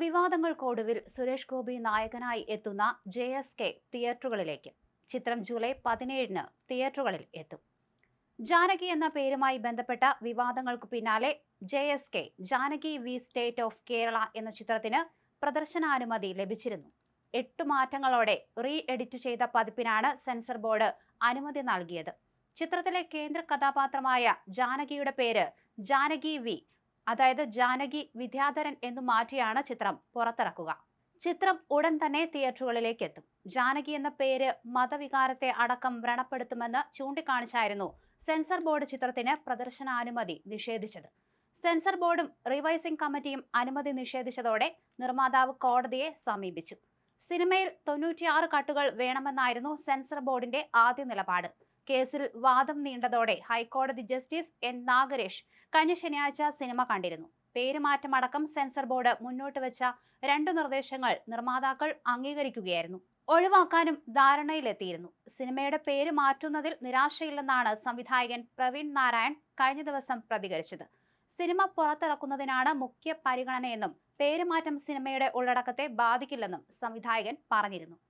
വിവാദങ്ങൾക്കൊടുവിൽ സുരേഷ് ഗോപി നായകനായി എത്തുന്ന J S K തിയേറ്ററുകളിലേക്ക്. ചിത്രം ജൂലൈ പതിനേഴിന് തിയേറ്ററുകളിൽ എത്തും. ജാനകി എന്ന പേരുമായി ബന്ധപ്പെട്ട വിവാദങ്ങൾക്ക് പിന്നാലെ J S K Janaki V state of Kerala എന്ന ചിത്രത്തിന് പ്രദർശനാനുമതി ലഭിച്ചിരുന്നു. എട്ട് മാറ്റങ്ങളോടെ റീ എഡിറ്റ് ചെയ്ത പതിപ്പിനാണ് സെൻസർ ബോർഡ് അനുമതി നൽകിയത്. ചിത്രത്തിലെ കേന്ദ്ര കഥാപാത്രമായ ജാനകിയുടെ പേര് ജാനകി വി. അതായത് ജാനകി വിദ്യാധരൻ എന്നു മാറ്റിയാണ് ചിത്രം പുറത്തിറക്കുക. ചിത്രം ഉടൻ തന്നെ തിയേറ്ററുകളിലേക്ക് എത്തും. ജാനകി എന്ന പേര് മതവികാരത്തെ അടക്കം വ്രണപ്പെടുത്തുമെന്ന് ചൂണ്ടിക്കാണിച്ചായിരുന്നു സെൻസർ ബോർഡ് ചിത്രത്തിന് പ്രദർശനാനുമതി നിഷേധിച്ചത്. സെൻസർ ബോർഡും റിവൈസിംഗ് കമ്മിറ്റിയും അനുമതി നിഷേധിച്ചതോടെ നിർമ്മാതാവ് കോടതിയെ സമീപിച്ചു. സിനിമയിൽ തൊണ്ണൂറ്റിയാറ് കട്ടുകൾ വേണമെന്നായിരുന്നു സെൻസർ ബോർഡിന്റെ ആദ്യ നിലപാട്. കേസിൽ വാദം നീണ്ടതോടെ ഹൈക്കോടതി ജസ്റ്റിസ് എൻ നാഗരേഷ് കഴിഞ്ഞ ശനിയാഴ്ച സിനിമ കണ്ടിരുന്നു. പേരുമാറ്റമടക്കം സെൻസർ ബോർഡ് മുന്നോട്ട് വെച്ച രണ്ടു നിർദ്ദേശങ്ങൾ നിർമ്മാതാക്കൾ അംഗീകരിക്കുകയായിരുന്നു. ഒഴിവാക്കാനും ധാരണയിലെത്തിയിരുന്നു. സിനിമയുടെ പേര് മാറ്റുന്നതിൽ നിരാശയില്ലെന്നാണ് സംവിധായകൻ പ്രവീൺ നാരായൺ കഴിഞ്ഞ ദിവസം പ്രതികരിച്ചത്. സിനിമ പുറത്തിറക്കുന്നതിനാണ് മുഖ്യ പരിഗണനയെന്നും പേരുമാറ്റം സിനിമയുടെ ഉള്ളടക്കത്തെ ബാധിക്കില്ലെന്നും സംവിധായകൻ പറഞ്ഞിരുന്നു.